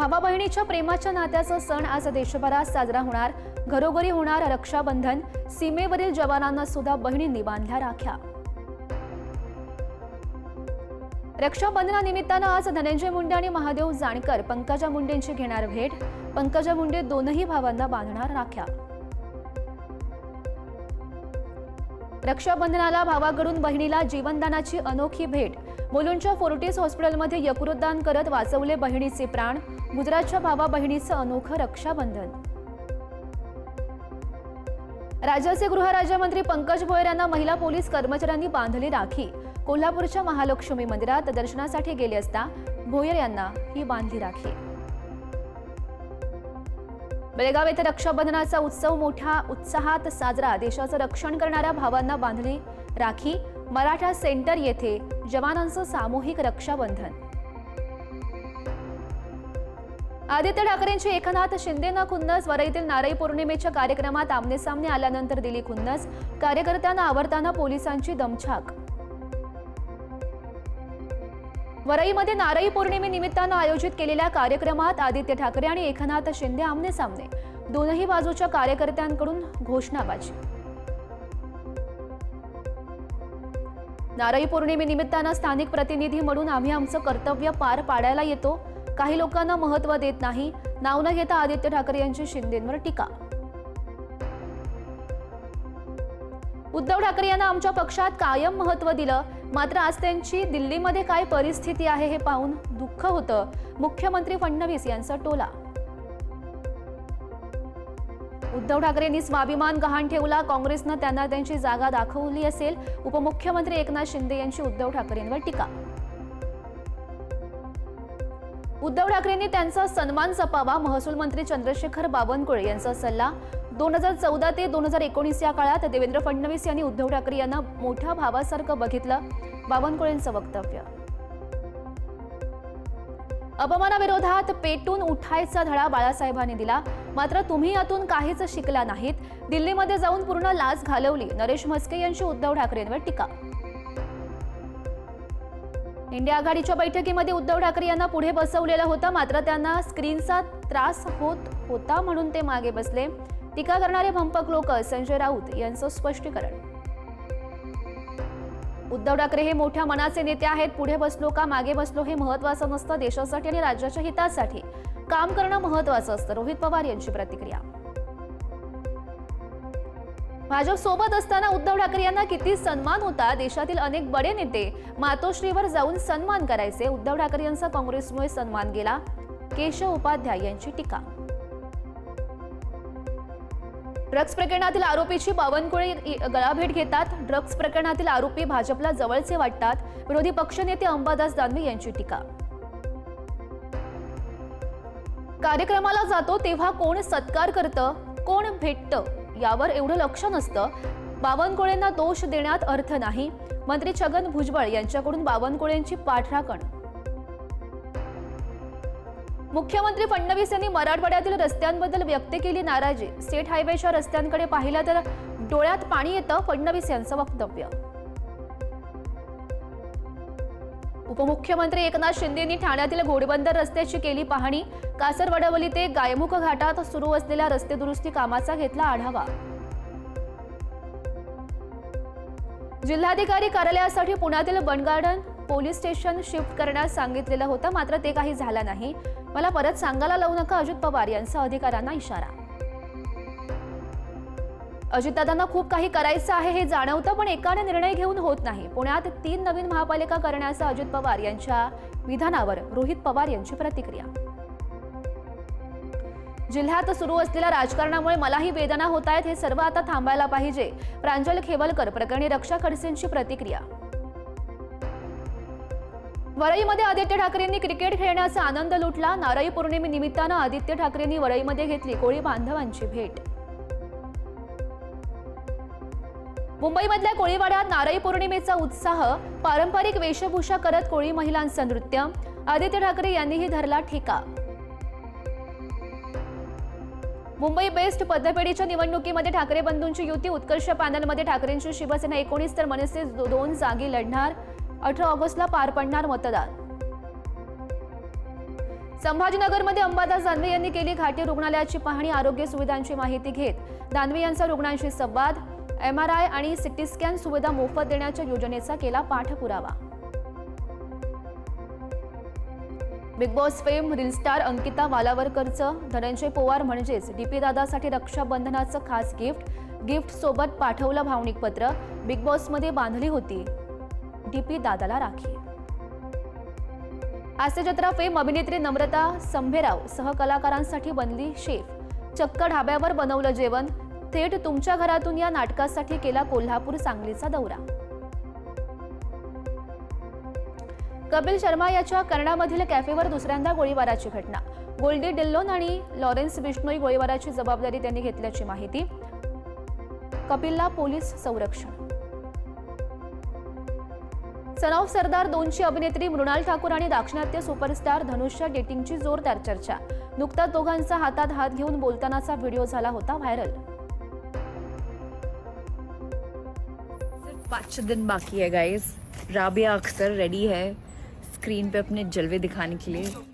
भावा बहिणीच्या प्रेमाच्या नात्याचा सण आज देशभरात साजरा होणार. घरोघरी होणार रक्षाबंधन. सीमेवरील जवानांना सुद्धा बहिणींनी बांधल्या राख्या. रक्षाबंधनानिमित्तानं आज धनंजय मुंडे आणि महादेव जानकर पंकजा मुंडेंची घेणार भेट. पंकजा मुंडे दोनही भावांना बांधणार राख्या. रक्षाबंधनाला भावाकडून बहिणीला जीवनदानाची अनोखी भेट. मुलुंडच्या फोर्टिस हॉस्पिटलमध्ये यकृतदान करत वाचवले बहिणीचे प्राण. गुजरातच्या भावा बहिणीचं अनोखं रक्षाबंधन. राज्याचे गृहराज्यमंत्री पंकज भोयर यांना महिला पोलीस कर्मचाऱ्यांनी बांधली राखी. कोल्हापूरच्या महालक्ष्मी मंदिरात दर्शनासाठी गेले असता भोयर यांना ही बांधली राखी. बेळगाव येथे रक्षाबंधनाचा उत्सव मोठ्या उत्साहात साजरा. देशाचं रक्षण करणाऱ्या भावांना बांधली राखी. मराठा सेंटर येथे जवानांचं सामूहिक रक्षाबंधन. आदित्य ठाकरेंची एकनाथ शिंदेनं खुन्नस. वरईतील नारळी पौर्णिमेच्या कार्यक्रमात आमनेसामने आल्यानंतर दिली खुन्नस. कार्यकर्त्यांना आवडताना पोलिसांची दमछाक वरईमध्ये नारळी पौर्णिमेनिमित्तानं आयोजित केलेल्या कार्यक्रमात आदित्य ठाकरे आणि एकनाथ शिंदे आमने सामने. दोनही बाजूच्या कार्यकर्त्यांकडून घोषणाबाजी. नारळी पौर्णिमेनिमित्तानं स्थानिक प्रतिनिधी म्हणून आम्ही आमचं कर्तव्य पार पाडायला येतो. काही लोकांना महत्त्व देत नाही. नाव न घेता आदित्य ठाकरे यांची शिंदेंवर टीका. उद्धव ठाकरे यांना आमच्या पक्षात कायम महत्त्व दिलं. मात्र आज त्यांची दिल्लीमध्ये काय परिस्थिती आहे हे पाहून दुःख होतं. मुख्यमंत्री फडणवीस यांचा टोला. उद्धव ठाकरेंनी स्वाभिमान गहाण ठेवला. काँग्रेसनं त्यांना त्यांची जागा दाखवली असेल. उपमुख्यमंत्री एकनाथ शिंदे यांची उद्धव ठाकरेंवर टीका. उद्धव ठाकरेंनी त्यांचा सन्मान जपावा महसूल मंत्री चंद्रशेखर बावनकुळे यांचा सल्ला. दोन हजार चौदा ते दोन हजार एकोणीस या काळात देवेंद्र फडणवीस यांनी उद्धव ठाकरे यांना मोठ्या भावासारखं बघितलं. बावनकुळेंचं वक्तव्य. अपमानाविरोधात पेटून उठायचा धडा बाळासाहेबांनी दिला. मात्र तुम्ही यातून काहीच शिकला नाहीत. दिल्लीमध्ये जाऊन पूर्ण लाच घालवली. नरेश म्हस्के यांची उद्धव ठाकरेंवर टीका. इंडिया आघाडीच्या बैठकीमध्ये उद्धव ठाकरे यांना पुढे बसवलेलं होतं. मात्र त्यांना स्क्रीनचा त्रास होत होता म्हणून ते मागे बसले. टीका करणारे भंपक लोक संजय राऊत यांचं स्पष्टीकरण. उद्धव ठाकरे हे मोठ्या मनाचे नेते आहेत. पुढे बसलो का मागे बसलो हे महत्वाचं नसतं. देशासाठी आणि राज्याच्या हितासाठी काम करणं महत्वाचं असतं. रोहित पवार यांची प्रतिक्रिया. भाजप सोबत असताना उद्धव ठाकरे यांना किती सन्मान होता? देशातील अनेक बडे नेते मातोश्रीवर जाऊन सन्मान करायचे. उद्धव ठाकरे यांचा काँग्रेसमुळे सन्मान गेला. केशव उपाध्याय यांची टीका. ड्रग्ज प्रकरणातील आरोपीची बावनकुळे गळाभेट घेतात. ड्रग्ज प्रकरणातील आरोपी भाजपला जवळचे वाटतात. विरोधी पक्षनेते अंबादास दानवे यांची टीका. कार्यक्रमाला जातो तेव्हा कोण सत्कार करतं? कोण भेटतं? यावर एवढं लक्ष नसतं. बावनकुळेंना दोष देण्यात अर्थ नाही. मंत्री छगन भुजबळ यांच्याकडून बावनकुळेंची पाठराखण मुख्यमंत्री फडणवीस यांनी मराठवाड्यातील रस्त्यांबद्दल व्यक्त केली नाराजी. स्टेट हायवेच्या रस्त्यांकडे पाहिलं तर डोळ्यात पाणी येतं फडणवीस यांचं वक्तव्य. उपमुख्यमंत्री एकनाथ शिंदेंनी ठाण्यातील घोडबंदर रस्त्याची केली पाहणी. कासरवडवली ते गायमुख घाटात सुरू असलेल्या रस्ते दुरुस्ती कामाचा घेतला आढावा. जिल्हाधिकारी कार्यालयासाठी पुण्यातील बनगार्डन पोलीस स्टेशन शिफ्ट करण्यास सांगितलेलं होतं मात्र ते काही झालं नाही. मला परत सांगायला लावू नका अजित पवार यांचा अधिकाऱ्यांना इशारा. अजितदादांना खूप काही करायचं आहे हे जाणवतं पण एकाने निर्णय घेऊन होत नाही. पुण्यात तीन नवीन महापालिका करण्याचं अजित पवार यांच्या विधानावर रोहित पवार यांची प्रतिक्रिया. जिल्ह्यात सुरू असलेल्या राजकारणामुळे मलाही वेदना होत आहेत हे सर्व आता थांबायला पाहिजे. प्रांजल खेवलकर प्रकरणी रक्षा खडसेंची प्रतिक्रिया. वरईमध्ये आदित्य ठाकरेंनी क्रिकेट खेळण्याचा आनंद लुटला. नारळी पौर्णिमेनिमित्तानं आदित्य ठाकरेंनी वरईमध्ये घेतली कोळी बांधवांची भेट. मुंबईमधल्या कोळीवाड्यात नारळी पौर्णिमेचा उत्साह पारंपरिक वेशभूषा करत कोळी महिलांचं नृत्य. आदित्य ठाकरे यांनीही धरला ठेका. मुंबई बेस्ट पदपेढीच्या निवडणुकीमध्ये ठाकरे बंधूंची युती उत्कर्ष पॅनलमध्ये ठाकरेंची शिवसेना एकोणीस तर मनसे दोन जागी लढणार. अठरा ऑगस्टला पार पडणार मतदान. संभाजीनगरमध्ये अंबादास दानवे यांनी केली घाटी रुग्णालयाची पाहणी आरोग्य सुविधांची माहिती घेत. दानवे यांचा रुग्णांशी संवाद एम आर आय आणि सिटी स्कॅन सुविधा मोफत देण्याच्या योजनेचा केला पाठपुरावा. Bigg Boss fame reel star Ankita वालावरकरचं Dhananjay Powar म्हणजेच डीपी दादासाठी रक्षाबंधनाचं खास गिफ्ट गिफ्ट सोबत पाठवलं भावनिक पत्र बिग बॉसमध्ये बांधली होती. डीपी दादाला राखी. हास्यजत्रा फेम अभिनेत्री नम्रता संभेराव सहकलाकारांसाठी बनली शेफ. चक्क ढाब्यावर बनवलं जेवण. थेट तुमच्या घरातून या नाटकासाठी केला कोल्हापूर सांगलीचा दौरा. कपिल शर्मा याच्या कर्णामधील कॅफेवर दुसऱ्यांदा गोळीबाराची घटना. गोल्डी डिल्लोन आणि लॉरेन्स बिश्नोई गोळीबाराची जबाबदारी त्यांनी घेतल्याची माहिती. कपिलला पोलीस संरक्षण. सनाव सरदार दोनची अभिनेत्री मृणाल ठाकूर आणि दाक्षिणात्य सुपरस्टार धनुषच्या डेटिंगची जोरदार चर्चा. नुकताच दोघांचा हातात हात घेऊन बोलतानाचा व्हिडिओ झाला होता व्हायरल. पाचशे पाँच दिन बाकी है गाइस राबिया अख्तर रेडी है स्क्रीन पे अपने जलवे दिखाने के लिए.